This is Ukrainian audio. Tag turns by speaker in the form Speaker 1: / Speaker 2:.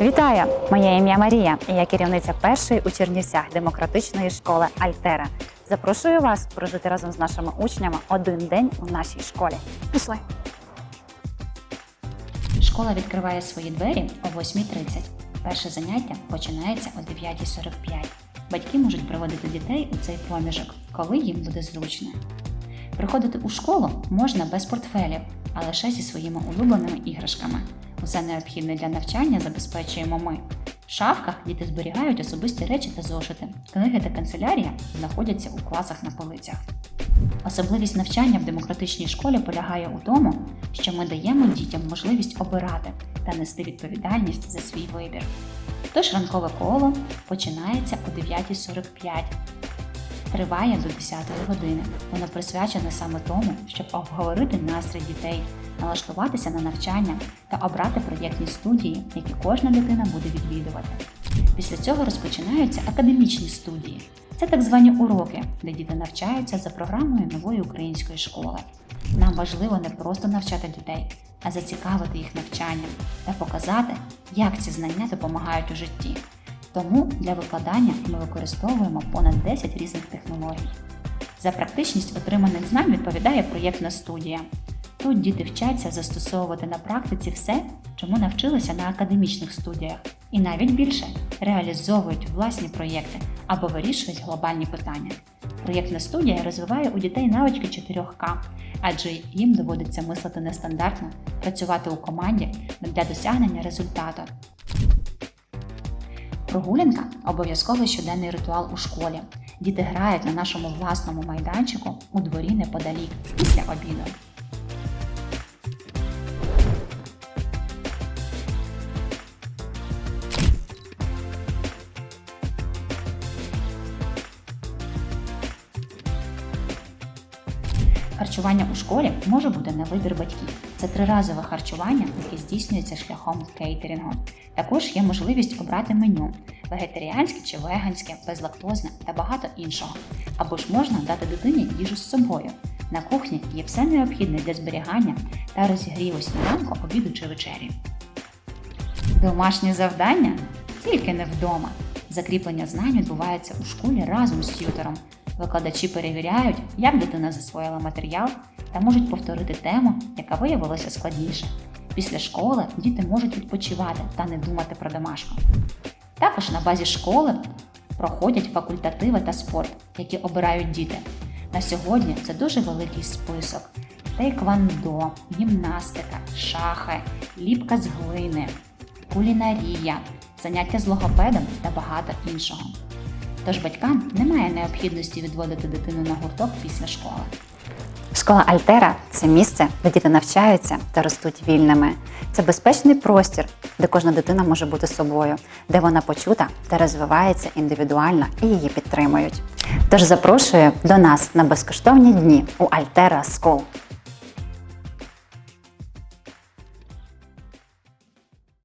Speaker 1: Вітаю! Моє ім'я Марія, і я керівниця першої у Чернівцях демократичної школи Альтера. Запрошую вас прожити разом з нашими учнями один день у нашій школі. Пішли! Школа відкриває свої двері о 8.30. Перше заняття починається о 9.45. Батьки можуть приводити дітей у цей проміжок, коли їм буде зручно. Приходити у школу можна без портфелів, а лише зі своїми улюбленими іграшками. Усе необхідне для навчання забезпечуємо ми. В шафках діти зберігають особисті речі та зошити. Книги та канцелярія знаходяться у класах на полицях. Особливість навчання в демократичній школі полягає у тому, що ми даємо дітям можливість обирати та нести відповідальність за свій вибір. Тож ранкове коло починається о 9.45 триває до 10 години. Воно присвячене саме тому, щоб обговорити настрій дітей, налаштуватися на навчання та обрати проєктні студії, які кожна дитина буде відвідувати. Після цього розпочинаються академічні студії. Це так звані уроки, де діти навчаються за програмою нової української школи. Нам важливо не просто навчати дітей, а зацікавити їх навчанням та показати, як ці знання допомагають у житті. Тому для викладання ми використовуємо понад 10 різних технологій. За практичність отриманих знань відповідає проєктна студія. Тут діти вчаться застосовувати на практиці все, чому навчилися на академічних студіях, і навіть більше реалізовують власні проєкти або вирішують глобальні питання. Проєктна студія розвиває у дітей навички 4К, адже їм доводиться мислити нестандартно, працювати у команді для досягнення результату. Прогулянка обов'язковий щоденний ритуал у школі. Діти грають на нашому власному майданчику у дворі неподалік після обіду. Харчування у школі може бути на вибір батьків. Це триразове харчування, яке здійснюється шляхом кейтерінгу. Також є можливість обрати меню вегетаріанське чи веганське, безлактозне та багато іншого. Або ж можна дати дитині їжу з собою. На кухні є все необхідне для зберігання та розігріву сніданку, обіду чи вечері. Домашнє завдання тільки не вдома. Закріплення знань відбувається у школі разом з т'ютором. Викладачі перевіряють, як дитина засвоїла матеріал та можуть повторити тему, яка виявилася складніше. Після школи діти можуть відпочивати та не думати про домашку. Також на базі школи проходять факультативи та спорт, які обирають діти. На сьогодні це дуже великий список: тейквандо, гімнастика, шахи, ліпка з глини, кулінарія, заняття з логопедом та багато іншого. Тож батькам немає необхідності відводити дитину на гурток після школи. Школа Альтера це місце, де діти навчаються та ростуть вільними. Це безпечний простір, де кожна дитина може бути собою, де вона почута та розвивається індивідуально і її підтримують. Тож запрошую до нас на безкоштовні дні у Альтера School.